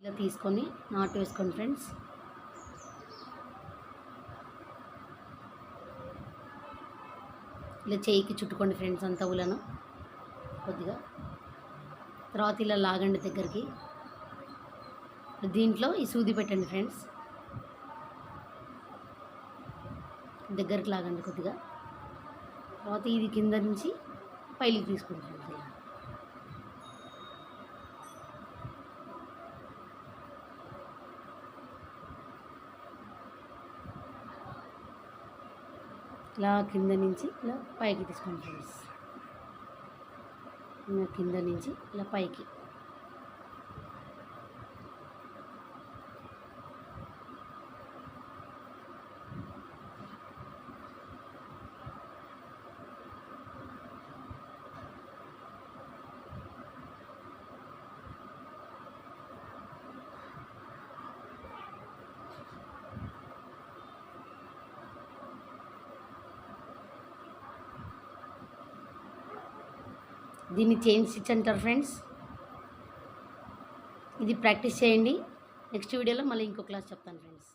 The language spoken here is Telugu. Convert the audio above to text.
ఇలా తీసుకొని నాటు వేసుకోండి ఫ్రెండ్స్. ఇలా చేయికి చుట్టుకోండి ఫ్రెండ్స్ అంతా ఉలను కొద్దిగా. తర్వాత ఇలా లాగండి దగ్గరికి. దీంట్లో ఈ సూది పెట్టండి ఫ్రెండ్స్. దగ్గరికి లాగండి కొద్దిగా. తర్వాత ఇది కింద నుంచి పైలికి తీసుకోండి ఇలా కింద నుంచి ఇలా పైకి తీసుకోండి ఫ్రెండ్స్. కింద నుంచి ఇలా పైకి. దీన్ని చైన్ స్టిచ్ అంటారు ఫ్రెండ్స్. ఇది ప్రాక్టీస్ చేయండి. నెక్స్ట్ వీడియోలో మళ్ళీ ఇంకో క్లాస్ చెప్తాను ఫ్రెండ్స్.